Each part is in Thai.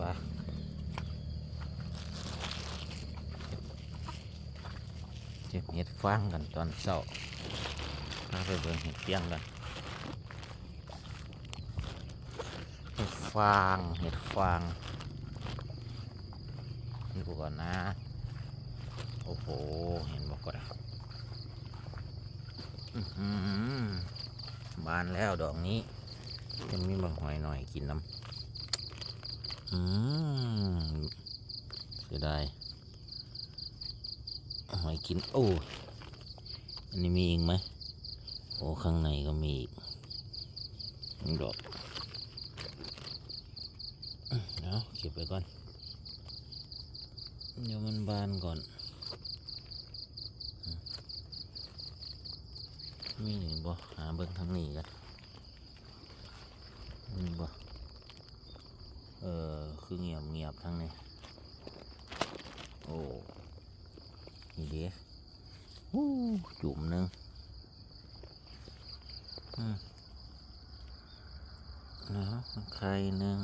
ปะเก็บเห็ดฟางกันตอนเช้ามาไปเบิ่งเห็ดเปียงกันเห็ดฟางเห็ดฟางดูก่อนนะ โอ้โห เห็นบอกก่อนอื้อหือบานแล้วดอกนี้ยังมีบางหอยหน่อยกินน้ำ อืมเสียดายหอยกิน โอ้ อันนี้มีอีกไหม โอ้ ข้างในก็มีอีกหงดอกอื้อเดี๋ยวเก็บไปก่อน เดี๋ยวมันบานก่อน มีหนึ่งบ่หาเบิ่งทางนี้กันมีบ่เออ คือเงียบเงียบทางนี้โอ้นี่เด้วู้จุ่มหนึ่งอืมแล้วไข่หนึ่ง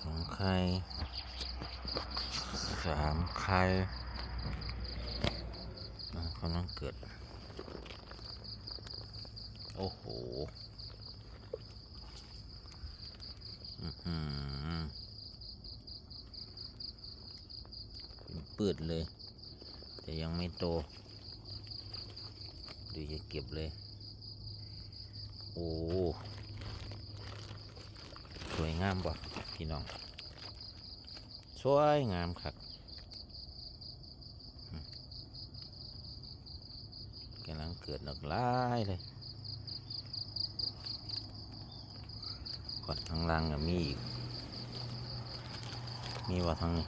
สองไข่สามไข่อะกำลังเกิด โอ้โห อื้อหือ เป็นปืดเลย แต่ยังไม่โต ดูจะเก็บเลย โอ้ สวยงามป่ะพี่น้อง สวยงามครับกำลังเกิดดอกไม้เลย ก่อนทางล่างก็มีอีก มีว่าทางนี้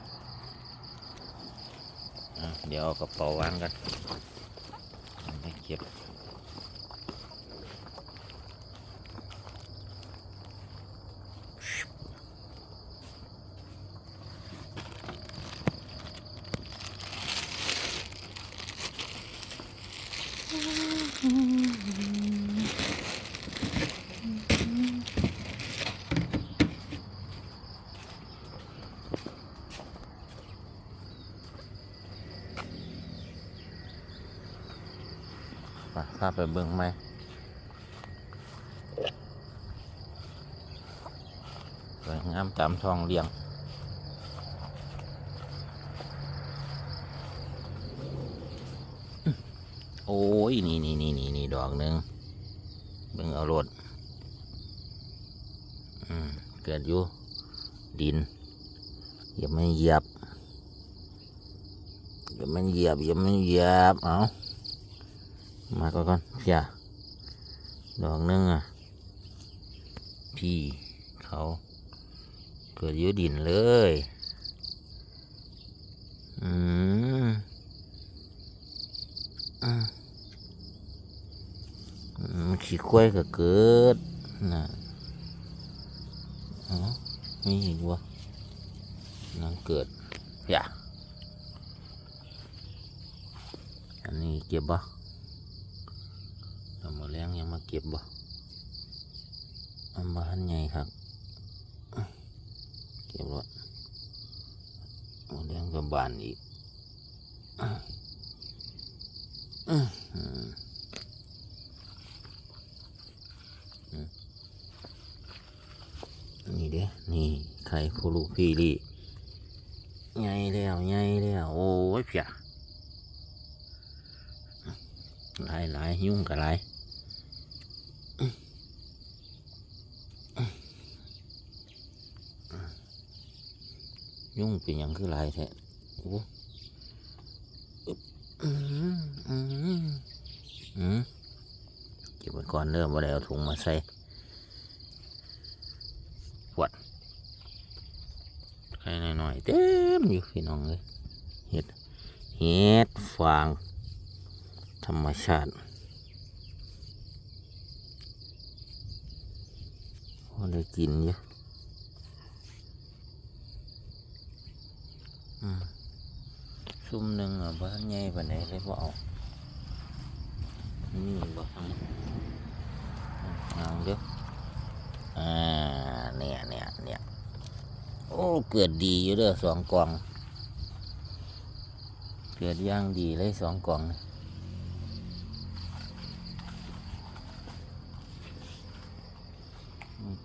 เดี๋ยวเอากระเป๋าวางกันไปเก็บ ไป พาไปเบิ่งไหมสวยงามตามทองเลี้ยงโอ้ย นี่นี่นี่นี่นี่ดอกหนึ่งเบิ่งเอารถเกิดอยู่ ดินอย่าไม่เหยียบอย่าไม่เหยียบอย่าไม่เหยียบ เอา มาก่อนก่อนเพียดอกหนึงอะ พี่เขาเกิดยุดินเลย อืมอืมอืมขี้ควยก็เกิดนะอ๋อมีอีกวะนังเกิดเพียอันนี้เก็บบ่ เรามาเลี้ยงยังมาเก็บบ่อันบ้านใหญ่ครับ เก็บรถมาเลี้ยงกับบานอีกนี่เด้ นี่ไข่คูลูพี่ลี่ใหญ่แล้วใหญ่แล้วโอ้ยเพียหลายหลายยุ่งกับหลาย ยุ่งเป็นหยังคือลายแท้โอ้อึ๊บอืมอืมอืมเก็บไว้ก่อนเริ่มว่าได้เอาถุงมาใส่ปวดใครหน่อยๆเต็มอยู่พี่น้องเลยเห็ดเห็ดฟาง ธรรมชาติพอได้กินอยู่อืม ซุ่มหนึ่งอะบ้านใหญ่ปานไหนเลยบ่เอานี่บ่ทำเอาเด้ออ่าเนี่ยเนี่ยเกิดดีอยู่เด้อสองกล่อง เกิดย่างดีเลยสองกล่องนะ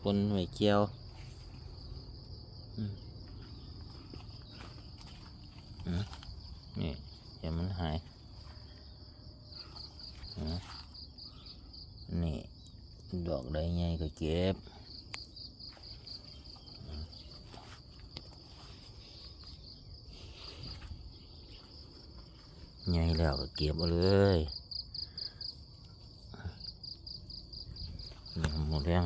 ปนไว้เจียวอืมอืมนี่ อย่ามันหายนี่ ดอกใดไงก็เก็บไงแล้วก็เก็บเอาเลยหมดแรง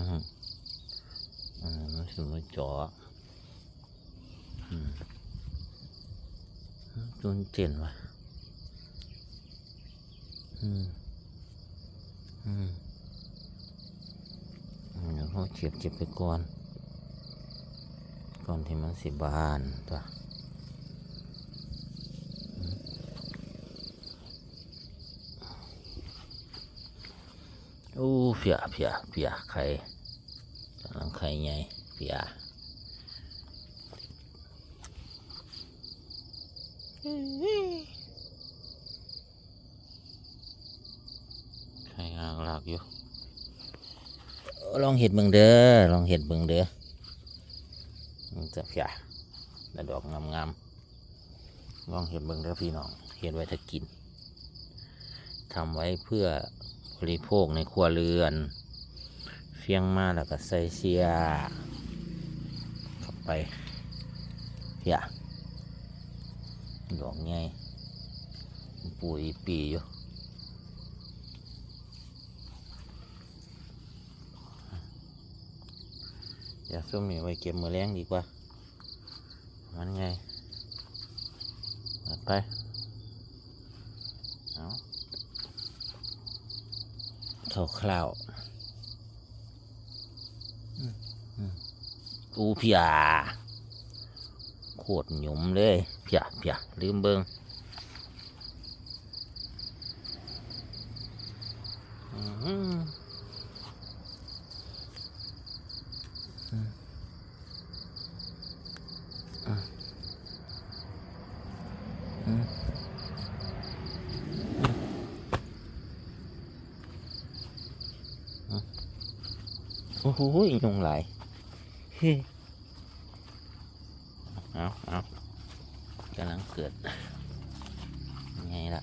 อันนั้นมันสมาเจาะอืมจนเจ็นวะ อืมอืมเดี๋ยวเขาเก็บเก็บไปก่อน ก่อนที่มันสิบานตัวโอ้เพียเพียเพียไข่กำลังไข่ใหญ่เพียไข่อ่างหลากอยู่ลองเห็ดเบิ่งเด้อลองเห็ดเบิ่งเด้อมันจะเพียแล้วดอกงามๆลองเห็ดเบิ่งเด้อพี่น้องเห็ดไว้ถ้ากินทำไว้เพื่อบริโภคในครัวเรือนเฟียงมาแล้วก็ใส่เสียเข้าไปเพียดอกไงปุ๋ยปีอยู่ อยากส้มนี่ไว้เก็บมือแรงดีกว่า มันไงไปเอาคร่าวๆอืมอืมอูเพียโคตรหยุมเลยเพียเพียลืมเบิงอื้อหืออืมอืมอืม โอ้โหยุงหลายเฮ้เอาเอากำลังเกิดไงล่ะ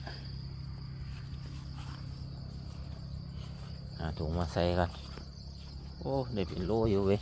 หาถุงมาใส่กัน โอ้ ได้เป็นโลอยู่เว้ย